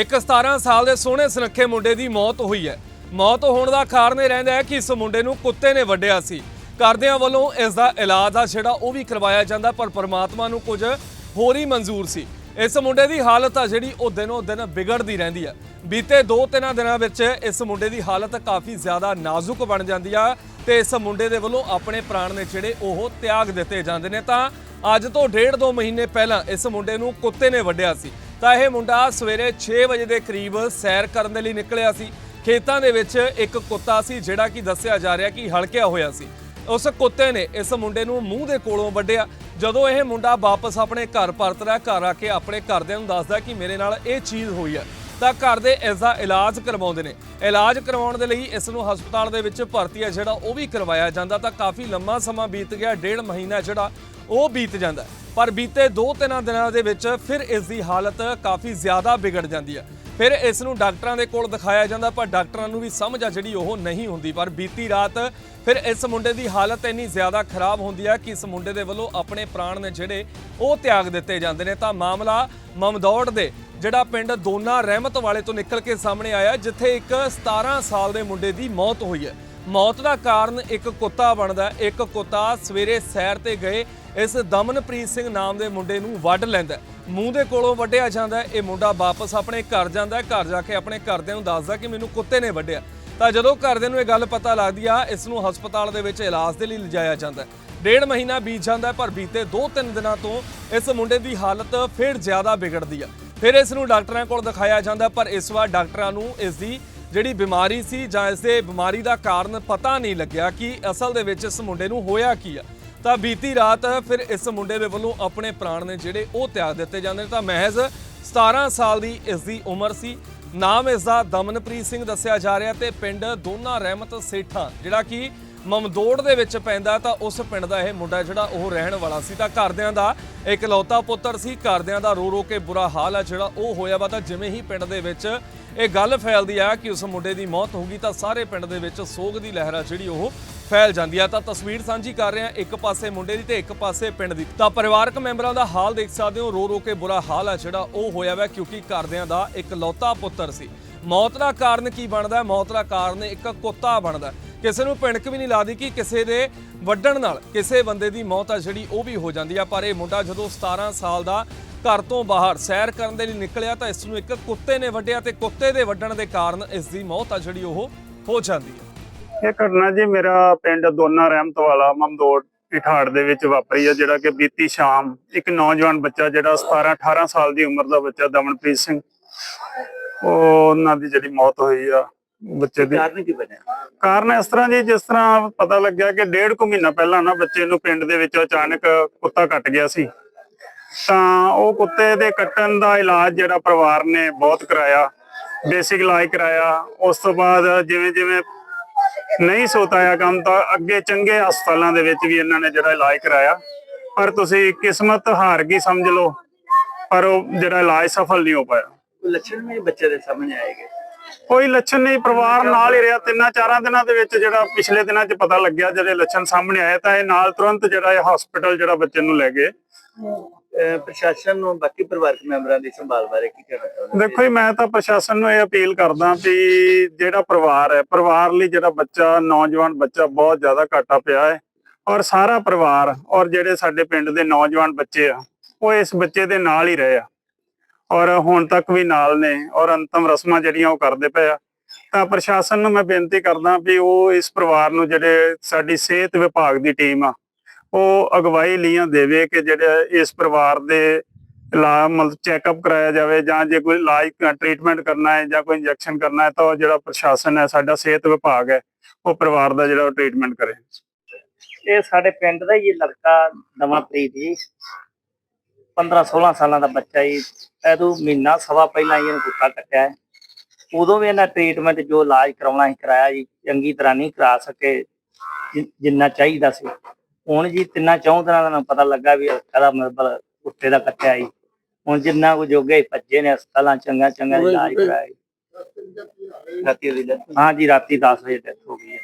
ਇੱਕ 17 ਸਾਲ ਦੇ ਸੋਹਣੇ ਸੁਨੱਖੇ ਮੁੰਡੇ ਦੀ ਮੌਤ ਹੋਈ ਹੈ। ਮੌਤ ਹੋਣ ਦਾ ਕਾਰਨ ਇਹ ਰਹਿੰਦਾ ਹੈ ਕਿ ਇਸ ਮੁੰਡੇ ਨੂੰ ਕੁੱਤੇ ਨੇ ਵੱਢਿਆ ਸੀ। ਕਰਦਿਆਂ ਵੱਲੋਂ ਇਸ ਦਾ ਇਲਾਜ ਆ, ਜਿਹੜਾ ਉਹ ਵੀ ਕਰਵਾਇਆ ਜਾਂਦਾ, ਪਰ ਪਰਮਾਤਮਾ ਨੂੰ ਕੁਝ ਹੋਰ ਹੀ ਮਨਜ਼ੂਰ ਸੀ। ਇਸ ਮੁੰਡੇ ਦੀ ਹਾਲਤ ਆ, ਜਿਹੜੀ ਉਹ ਦਿਨੋਂ ਦਿਨ ਵਿਗੜਦੀ ਰਹਿੰਦੀ ਆ ਬੀਤੇ 2-3 ਦਿਨਾਂ ਵਿੱਚ ਇਸ ਮੁੰਡੇ ਦੀ ਹਾਲਤ ਕਾਫੀ ਜ਼ਿਆਦਾ ਨਾਜ਼ੁਕ ਬਣ ਜਾਂਦੀ ਆ ਤੇ ਇਸ ਮੁੰਡੇ ਦੇ ਵੱਲੋਂ ਆਪਣੇ ਪ੍ਰਾਣ ਨੇ ਜਿਹੜੇ ਉਹ ਤਿਆਗ ਦਿੱਤੇ ਜਾਂਦੇ ਨੇ ਤਾਂ ਅੱਜ ਤੋਂ ਡੇਢ ਦੋ ਮਹੀਨੇ ਪਹਿਲਾਂ ਇਸ ਮੁੰਡੇ ਨੂੰ ਕੁੱਤੇ ਨੇ ਵੱਢਿਆ ਸੀ। ਤਾਂ ਇਹ ਮੁੰਡਾ ਸਵੇਰੇ 6 ਵਜੇ ਦੇ ਕਰੀਬ ਸੈਰ ਕਰਨ ਦੇ ਲਈ ਨਿਕਲਿਆ ਸੀ। ਖੇਤਾਂ ਦੇ ਵਿੱਚ ਇੱਕ ਕੁੱਤਾ ਸੀ, ਜਿਹੜਾ ਕਿ ਦੱਸਿਆ ਜਾ ਰਿਹਾ ਕਿ ਹਲਕਿਆ ਹੋਇਆ ਸੀ। ਉਸ ਕੁੱਤੇ ਨੇ ਇਸ ਮੁੰਡੇ ਨੂੰ ਮੂੰਹ ਦੇ ਕੋਲੋਂ ਵੱਢਿਆ। ਜਦੋਂ ਇਹ ਮੁੰਡਾ ਵਾਪਸ ਆਪਣੇ ਘਰ ਪਰਤਦਾ ਘਰ ਆ ਕੇ ਆਪਣੇ ਘਰਦਿਆਂ ਨੂੰ ਦੱਸਦਾ ਕਿ ਮੇਰੇ ਨਾਲ ਇਹ ਚੀਜ਼ ਹੋਈ ਹੈ। ਤਾਂ ਘਰ ਦੇ ਇਸ ਦਾ ਇਲਾਜ ਕਰਵਾਉਂਦੇ ਨੇ। ਇਲਾਜ ਕਰਵਾਉਣ ਦੇ ਲਈ ਇਸ ਨੂੰ ਹਸਪਤਾਲ ਦੇ ਵਿੱਚ ਭਰਤੀ ਹੈ, ਜਿਹੜਾ ਉਹ ਵੀ ਕਰਵਾਇਆ ਜਾਂਦਾ। ਤਾਂ ਕਾਫੀ ਲੰਮਾ ਸਮਾਂ ਬੀਤ ਗਿਆ, ਡੇਢ ਮਹੀਨਾ ਜਿਹੜਾ ਉਹ ਬੀਤ ਜਾਂਦਾ ਪਰ ਬੀਤੇ 2-3 ਦਿਨਾਂ ਦੇ ਵਿੱਚ ਫਿਰ ਇਸ ਦੀ ਹਾਲਤ ਕਾਫੀ ਜ਼ਿਆਦਾ ਵਿਗੜ ਜਾਂਦੀ ਹੈ। ਫਿਰ ਇਸ ਨੂੰ ਡਾਕਟਰਾਂ ਦੇ ਕੋਲ ਦਿਖਾਇਆ ਜਾਂਦਾ, ਪਰ ਡਾਕਟਰਾਂ ਨੂੰ ਵੀ ਸਮਝ ਆ ਜਿਹੜੀ ਉਹ ਨਹੀਂ ਹੁੰਦੀ। ਪਰ ਬੀਤੀ ਰਾਤ ਫਿਰ ਇਸ ਮੁੰਡੇ ਦੀ ਹਾਲਤ ਇੰਨੀ ਜ਼ਿਆਦਾ ਖਰਾਬ ਹੁੰਦੀ ਹੈ ਕਿ ਇਸ ਮੁੰਡੇ ਦੇ ਵੱਲੋਂ ਆਪਣੇ ਪ੍ਰਾਣ ਨੇ ਜਿਹੜੇ ਉਹ ਤਿਆਗ ਦਿੱਤੇ ਜਾਂਦੇ ਨੇ। ਤਾਂ ਮਾਮਲਾ ਮਮਦੌੜ ਦੇ, ਜਿਹੜਾ ਪਿੰਡ ਦੋਨਾ ਰਹਿਮਤ ਵਾਲੇ ਤੋਂ ਨਿਕਲ ਕੇ ਸਾਹਮਣੇ ਆਇਆ, ਜਿੱਥੇ ਇੱਕ 17 ਸਾਲ ਦੇ ਮੁੰਡੇ ਦੀ ਮੌਤ ਹੋਈ ਹੈ। ਮੌਤ ਦਾ ਕਾਰਨ ਇੱਕ ਕੁੱਤਾ ਬਣਦਾ ਇੱਕ ਕੁੱਤਾ ਸਵੇਰੇ ਸੈਰ ਤੇ ਗਏ। ਇਸ ਦਮਨਪ੍ਰੀਤ ਸਿੰਘ ਨਾਮ ਦੇ ਮੁੰਡੇ ਨੂੰ ਵੱਢ ਲੈਂਦਾ ਮੂੰਹ ਦੇ ਕੋਲੋਂ ਵੱਢਿਆ ਜਾਂਦਾ ਇਹ ਮੁੰਡਾ ਵਾਪਸ ਆਪਣੇ ਘਰ ਜਾਂਦਾ ਘਰ ਜਾ ਕੇ ਆਪਣੇ ਘਰਦਿਆਂ ਨੂੰ ਦੱਸਦਾ ਕਿ ਮੈਨੂੰ ਕੁੱਤੇ ਨੇ ਵੱਢਿਆ। ਤਾਂ ਜਦੋਂ ਘਰਦਿਆਂ ਨੂੰ ਇਹ ਗੱਲ ਪਤਾ ਲੱਗਦੀ ਆ, ਇਸ ਨੂੰ ਹਸਪਤਾਲ ਦੇ ਵਿੱਚ ਇਲਾਜ ਦੇ ਲਈ ਲਿਜਾਇਆ ਜਾਂਦਾ ਡੇਢ ਮਹੀਨਾ ਬੀਤ ਜਾਂਦਾ ਪਰ ਬੀਤੇ 2-3 ਦਿਨਾਂ ਤੋਂ ਇਸ ਮੁੰਡੇ ਦੀ ਹਾਲਤ ਫਿਰ ਜ਼ਿਆਦਾ ਵਿਗੜਦੀ ਆ। ਫਿਰ ਇਸ ਨੂੰ ਡਾਕਟਰਾਂ ਕੋਲ ਦਿਖਾਇਆ ਜਾਂਦਾ, ਪਰ ਇਸ ਵਾਰ ਡਾਕਟਰਾਂ ਨੂੰ ਇਸ ਦੀ ਜਿਹੜੀ ਬਿਮਾਰੀ ਸੀ ਜਾਂ ਇਸ ਦੇ ਬਿਮਾਰੀ ਦਾ ਕਾਰਨ ਪਤਾ ਨਹੀਂ ਲੱਗਿਆ ਕਿ ਅਸਲ ਦੇ ਵਿੱਚ ਇਸ ਮੁੰਡੇ ਨੂੰ ਹੋਇਆ ਕੀ ਆ। ਤਾਂ ਬੀਤੀ ਰਾਤ ਫਿਰ ਇਸ ਮੁੰਡੇ ਦੇ ਵੱਲੋਂ ਆਪਣੇ ਪ੍ਰਾਣ ਨੇ ਜਿਹੜੇ ਉਹ ਤਿਆਗ ਦਿੱਤੇ ਜਾਂਦੇ ਨੇ। ਤਾਂ ਮਹਿਜ਼ 17 ਸਾਲ ਦੀ ਇਸ ਦੀ ਉਮਰ ਸੀ। ਨਾਮ ਇਸ ਦਾ ਦਮਨਪ੍ਰੀਤ ਸਿੰਘ ਦੱਸਿਆ ਜਾ ਰਿਹਾ ਤੇ ਪਿੰਡ ਦੋਨਾ ਰਹਿਮਤ ਸੇਠਾਂ, ਜਿਹੜਾ ਕਿ ਮਮਦੋੜ ਦੇ ਵਿੱਚ ਪੈਂਦਾ ਤਾਂ ਉਸ ਪਿੰਡ ਦਾ ਇਹ ਮੁੰਡਾ ਜਿਹੜਾ ਉਹ ਰਹਿਣ ਵਾਲਾ ਸੀ ਤਾਂ ਘਰਦਿਆਂ ਦਾ ਇੱਕ ਲੌਤਾ ਪੁੱਤਰ ਸੀ, ਘਰਦਿਆਂ ਦਾ ਰੋ ਰੋ ਕੇ ਬੁਰਾ ਹਾਲ ਹੈ ਜਿਹੜਾ ਉਹ ਹੋਇਆ ਵਾ ਤਾਂ ਜਿਵੇਂ ਹੀ ਪਿੰਡ ਦੇ ਵਿੱਚ ਇਹ ਗੱਲ ਫੈਲਦੀ ਆ ਕਿ ਉਸ ਮੁੰਡੇ ਦੀ ਮੌਤ ਹੋ ਗਈ ਤਾਂ ਸਾਰੇ ਪਿੰਡ ਦੇ ਵਿੱਚ ਸੋਗ ਦੀ ਲਹਿਰ ਆ ਜਿਹੜੀ ਉਹ ਫੈਲ ਜਾਂਦੀ ਆ। ਤਾਂ ਤਸਵੀਰ ਸਾਂਝੀ ਕਰ ਰਹੇ ਆ ਇੱਕ ਪਾਸੇ ਮੁੰਡੇ ਦੀ ਤੇ ਇੱਕ ਪਾਸੇ ਪਿੰਡ ਦੀ। ਤਾਂ ਪਰਿਵਾਰਕ ਮੈਂਬਰਾਂ ਦਾ ਹਾਲ ਦੇਖ ਸਕਦੇ ਹੋ ਰੋ ਰੋ ਕੇ ਬੁਰਾ ਹਾਲ ਆ ਜਿਹੜਾ ਉਹ ਹੋਇਆ ਵਾ ਕਿਉਂਕਿ ਘਰਦਿਆਂ ਦਾ ਇੱਕ ਲੌਤਾ ਪੁੱਤਰ ਸੀ। ਮੌਤ ਦਾ ਕਾਰਨ ਕੀ ਬਣਦਾ? ਮੌਤ ਦਾ ਕਾਰਨ ਇੱਕ ਕੁੱਤਾ ਬਣਦਾ। ਕਿਸੇ ਨੂੰ ਭਿਣਕ ਵੀ ਨਹੀਂ ਲੱਗਦੀ ਕਿ ਕਿਸੇ ਦੇ ਵੱਢਣ ਨਾਲ ਕਿਸੇ ਬੰਦੇ ਦੀ ਮੌਤ ਆ ਜਿਹੜੀ ਉਹ ਵੀ ਹੋ ਜਾਂਦੀ ਆ। ਪਰ ਇਹ ਮੁੰਡਾ ਜਦੋਂ 17 ਸਾਲ ਦਾ ਘਰ ਤੋਂ ਬਾਹਰ ਸੈਰ ਕਰਨ ਦੇ ਲਈ ਨਿਕਲਿਆ ਤਾਂ ਇਸ ਨੂੰ ਇੱਕ ਕੁੱਤੇ ਨੇ ਵੱਢਿਆ ਤੇ ਕੁੱਤੇ ਦੇ ਵੱਢਣ ਦੇ ਕਾਰਨ ਇਸ ਦੀ ਮੌਤ ਆ ਜਿਹੜੀ ਉਹ ਹੋ ਜਾਂਦੀ ਹੈ ਇਹ ਘਟਨਾ ਜੀ ਮੇਰਾ ਪਿੰਡ ਦੋਨਾ ਰਹਿਮਤ ਵਾਲਾ ਮਮਦੋੜ ਇਠਾੜ ਦੇ ਵਿੱਚ ਵਾਪਰੀ ਆ, ਜਿਹੜਾ ਕਿ ਬੀਤੀ ਸ਼ਾਮ ਇੱਕ ਨੌਜਵਾਨ ਬੱਚਾ ਜਿਹੜਾ 17 18 ਸਾਲ ਦੀ ਉਮਰ ਦਾ ਬੱਚਾ ਦਮਨਪ੍ਰੀਤ ਸਿੰਘ ਉਹ ਉਹਨਾਂ ਦੀ ਜਿਹੜੀ ਮੌਤ ਹੋਈ ਆ ਬੱਚੇ ਦੀ। ਕਾਰਨ ਕੀ ਬਣਿਆ? ਕਾਰਨ ਇਸ ਤਰ੍ਹਾਂ ਜੀ ਜਿਸ ਤਰ੍ਹਾਂ ਪਤਾ ਲੱਗਿਆ ਕਿ ਡੇਢ ਕੁ ਮਹੀਨਾ ਪਹਿਲਾਂ ਨਾ ਬੱਚੇ ਨੂੰ ਪਿੰਡ ਦੇ ਵਿੱਚ ਅਚਾਨਕ ਕੁੱਤਾ ਕੱਟ ਗਿਆ ਸੀ। ਤਾਂ ਉਹ ਕੁੱਤੇ ਦੇ ਕੱਟਣ ਦਾ ਇਲਾਜ ਜਿਹੜਾ ਪਰਿਵਾਰ ਨੇ ਬਹੁਤ ਕਰਾਇਆ ਬੇਸਿਕ ਇਲਾਜ ਕਰਾਇਆ। ਉਸ ਤੋਂ ਬਾਅਦ ਜਿਵੇਂ ਜਿਵੇਂ ਨਹੀਂ ਸੋਤਾਇਆ ਕੰਮ ਤਾਂ ਅੱਗੇ ਚੰਗੇ ਹਸਪਤਾਲਾਂ ਦੇ ਵਿੱਚ ਵੀ ਇਹਨਾਂ ਨੇ ਜਿਹੜਾ ਇਲਾਜ ਕਰਾਇਆ। ਪਰ ਤੁਸੀਂ ਕਿਸਮਤ ਹਾਰ ਗਈ ਸਮਝ ਲਓ ਪਰ ਉਹ ਜਿਹੜਾ ਇਲਾਜ ਸਫਲ ਨਹੀਂ ਹੋ ਪਾਇਆ। ਕੋਈ ਲੱਛਣ ਵੀ ਬੱਚੇ ਦੇ ਸਾਹਮਣੇ ਆਏਗੇ ਕੋਈ ਲੱਛਣ ਨਹੀਂ ਪਰਿਵਾਰ ਨਾਲ ਹੀ ਰਿਹਾ। ਤਿੰਨਾਂ ਚਾਰਾਂ ਦਿਨਾਂ ਦੇ ਵਿੱਚ ਜਿਹੜਾ ਪਿਛਲੇ ਦਿਨਾਂ 'ਚ ਪਤਾ ਲੱਗਿਆ ਜਿਹੜੇ ਲੱਛਣ ਸਾਹਮਣੇ ਆਏ ਤਾਂ ਇਹ ਨਾਲ ਤੁਰੰਤ ਜਿਹੜਾ ਇਹ ਹਸਪੀਟਲ ਜਿਹੜਾ ਬੱਚੇ ਨੂੰ ਲੈ ਗਏ। ਅਹ ਪ੍ਰਸ਼ਾਸਨ ਨੂੰ ਬਾਕੀ ਪਰਿਵਾਰਕ ਮੈਂਬਰਾਂ ਦੀ ਸੰਭਾਲ ਬਾਰੇ ਕੀ ਕਹਿਣਾ ਚਾਹੁੰਦੇ ਦੇਖੋ ਜੀ ਮੈਂ ਤਾਂ ਪ੍ਰਸ਼ਾਸਨ ਨੂੰ ਇਹ ਅਪੀਲ ਕਰਦਾ ਵੀ ਜਿਹੜਾ ਪਰਿਵਾਰ ਹੈ ਪਰਿਵਾਰ ਲਈ ਜਿਹੜਾ ਬੱਚਾ ਨੌਜਵਾਨ ਬੱਚਾ ਬਹੁਤ ਜ਼ਿਆਦਾ ਘਾਟਾ ਪਿਆ ਹੈ। ਔਰ ਸਾਰਾ ਪਰਿਵਾਰ ਔਰ ਜਿਹੜੇ ਸਾਡੇ ਪਿੰਡ ਦੇ ਨੌਜਵਾਨ ਬੱਚੇ ਆ ਉਹ ਇਸ ਬੱਚੇ ਦੇ ਨਾਲ ਹੀ ਰਹੇ ਆ। ਔਰ ਹੁਣ ਤੱਕ ਵੀ ਨਾਲ ਨੇ ਔਰ ਅੰਤਮ ਰਸਮਾਂ ਜਿਹੜੀਆਂ ਉਹ ਕਰਦੇ ਪਏ ਆ। ਤਾਂ ਪ੍ਰਸ਼ਾਸਨ ਨੂੰ ਮੈਂ ਬੇਨਤੀ ਕਰਦਾ ਵੀ ਉਹ ਇਸ ਪਰਿਵਾਰ ਨੂੰ ਜਿਹੜੇ ਸਾਡੀ ਸਿਹਤ ਵਿਭਾਗ ਦੀ ਟੀਮ ਆ, ਉਹ ਅਗਵਾਈ ਲੀਆਂ ਦੇਵੇ ਕਿ ਜਿਹੜੇ ਇਸ ਪਰਿਵਾਰ ਦੇ ਇਲਾਜ ਮਤਲਬ ਚੈੱਕਅਪ ਕਰਾਇਆ ਜਾਵੇ ਜਾਂ ਜੇ ਕੋਈ ਇਲਾਜ ਟ੍ਰੀਟਮੈਂਟ ਕਰਨਾ ਹੈ ਜਾਂ ਕੋਈ ਇੰਜੈਕਸ਼ਨ ਕਰਨਾ ਹੈ ਤਾਂ ਉਹ ਜਿਹੜਾ ਪ੍ਰਸ਼ਾਸਨ ਹੈ, ਸਾਡਾ ਸਿਹਤ ਵਿਭਾਗ ਹੈ, ਉਹ ਪਰਿਵਾਰ ਦਾ ਜਿਹੜਾ ਟ੍ਰੀਟਮੈਂਟ ਕਰੇ। ਇਹ ਸਾਡੇ ਪਿੰਡ ਦਾ ਹੀ ਇਹ ਲੜਕਾ ਨਵਾਂਪ੍ਰੀਤ ਜੀ। 15 16 ਸਾਲਾਂ ਦਾ ਬੱਚਾ ਜੀ ਇਹਦੋਂ ਮਹੀਨਾ ਸਵਾ ਪਹਿਲਾਂ ਹੀ ਇਹਨੂੰ ਕੁੱਤਾ ਕੱਟਿਆ ਹੈ ਉਦੋਂ ਵੀ ਇਹਨਾਂ ਟ੍ਰੀਟਮੈਂਟ ਜੋ ਇਲਾਜ ਕਰਾਉਣਾ ਸੀ ਕਰਾਇਆ ਜੀ ਚੰਗੀ ਤਰ੍ਹਾਂ ਨਹੀਂ ਕਰਾ ਸਕੇ ਜਿ- ਜਿੰਨਾ ਚਾਹੀਦਾ ਸੀ ਹੁਣ ਜੀ ਤਿੰਨਾਂ ਚੌਂ ਦਿਨਾਂ ਦਾ ਪਤਾ ਲੱਗਾ ਵੀ ਇਹਦਾ ਮਤਲਬ ਕੁੱਤੇ ਦਾ ਕੱਟਿਆ ਜੀ ਹੁਣ ਜਿੰਨਾ ਕੁ ਜੋਗੇ ਭੱਜੇ ਨੇ ਹਸਪਤਾਲਾਂ ਚੰਗਾ ਚੰਗਾ ਇਲਾਜ ਕਰਾਇਆ ਜੀ। ਰਾਤੀ ਦੀ death? ਹਾਂ ਜੀ ਰਾਤੀ 10 ਵਜੇ ਡੈਥ ਹੋ ਗਈ ਹੈ